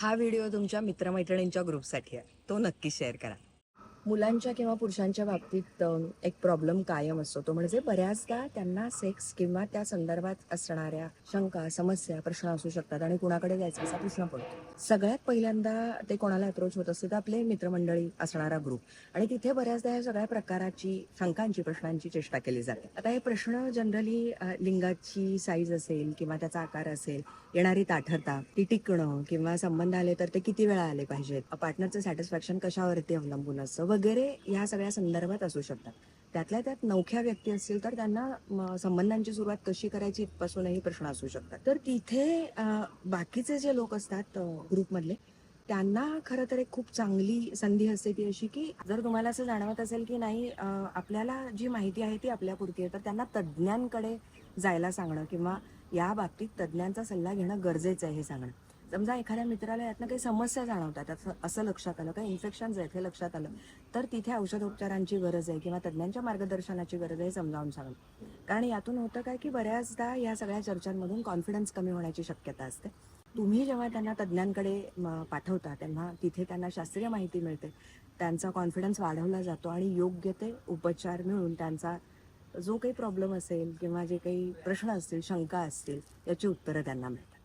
हा व्हिडिओ तुमच्या मित्रमैत्रिणींच्या ग्रुपसाठी आहे. तो नक्की शेअर करा. मुलांच्या किंवा पुरुषांच्या बाबतीत एक प्रॉब्लेम कायम असतो. तो म्हणजे बऱ्याचदा त्यांना सेक्स किंवा त्या संदर्भात असणाऱ्या शंका समस्या प्रश्न असू शकतात आणि कुणाकडे जायचा असा प्रश्न पडतो. सगळ्यात पहिल्यांदा ते कोणाला अप्रोच होत असते? तर आपले मित्रमंडळी असणारा ग्रुप आणि तिथे बऱ्याचदा या सगळ्या प्रकाराची शंकांची प्रश्नांची चेष्टा केली जाते. आता हे प्रश्न जनरली लिंगाची साईज असेल किंवा त्याचा आकार असेल येणारी ताठरता ती टिकणं किंवा संबंध आले तर ते किती वेळा आले पाहिजेत? पार्टनरचं सॅटिस्फॅक्शन कशावरती अवलंबून असतं? वगैरे ह्या सगळ्या संदर्भात असू शकतात. त्यातल्या त्यात नवख्या व्यक्ती असतील तर त्यांना संबंधांची सुरुवात कशी करायची इथपासूनही प्रश्न असू शकतात. तर तिथे बाकीचे जे लोक असतात ग्रुपमधले त्यांना खरं तर एक खूप चांगली संधी असते ती अशी की जर तुम्हाला असं जाणवत असेल की नाही आपल्याला जी माहिती आहे ती आपल्यापुरती आहे तर त्यांना तज्ज्ञांकडे जायला सांगणं किंवा या बाबतीत तज्ज्ञांचा सल्ला घेणं गरजेचं आहे हे सांगणं. समजा एखाद्या मित्राला यातनं काही समस्या जाणवतात असं असं लक्षात आलं काही इन्फेक्शन आहेत हे लक्षात आलं तर तिथे औषधोपचारांची गरज आहे किंवा तज्ज्ञांच्या मार्गदर्शनाची गरज आहे समजावून सांगणं कारण यातून होतं काय की बऱ्याचदा या सगळ्या चर्चांमधून कॉन्फिडन्स कमी होण्याची शक्यता असते. तुम्ही जेव्हा त्यांना तज्ज्ञांकडे पाठवता तेव्हा तिथे त्यांना शास्त्रीय माहिती मिळते. त्यांचा कॉन्फिडन्स वाढवला जातो आणि योग्य ते उपचार मिळून त्यांचा जो काही प्रॉब्लेम असेल किंवा जे काही प्रश्न असतील शंका असतील याची उत्तरं त्यांना मिळतात.